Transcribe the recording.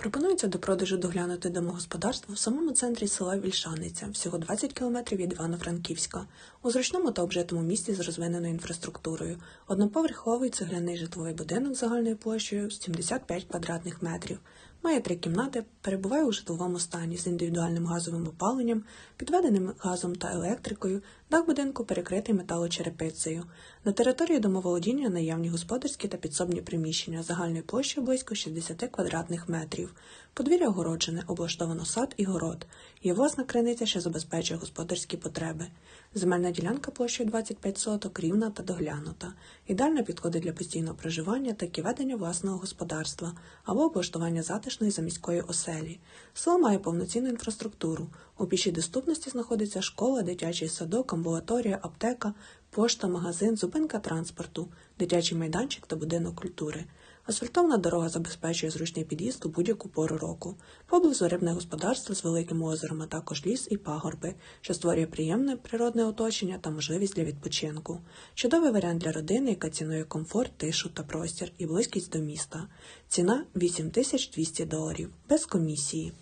Пропонується до продажу доглянути домогосподарство в самому центрі села Вільшаниця, всього 20 км від Івано-Франківська, у зручному та обжитому місті з розвиненою інфраструктурою, одноповерховий цегляний житловий будинок загальною площею 75 квадратних метрів, має три кімнати, перебуває у житловому стані з індивідуальним газовим опаленням, підведеним газом та електрикою, дах будинку перекритий металочерепицею. На території домоволодіння наявні господарські та підсобні приміщення загальною площею близько 60 квадратних метрів. Подвір'я огороджене, облаштовано сад і город. Є власна криниця, що забезпечує господарські потреби. Земельна ділянка площею 25 соток, рівна та доглянута. Ідеально підходить для постійного проживання, так і ведення власного господарства або облаштування затишної заміської оселі. Село має повноцінну інфраструктуру. У пішій доступності знаходиться школа, дитячий садок, амбулаторія, аптека, пошта, магазин, зупинка транспорту, дитячий майданчик та будинок культури. Асфальтована дорога забезпечує зручний під'їзд у будь-яку пору року. Поблизу рибне господарство з великим озером, також ліс і пагорби, що створює приємне природне оточення та можливість для відпочинку. Чудовий варіант для родини, яка цінує комфорт, тишу та простір і близькість до міста. Ціна 8200 доларів без комісії.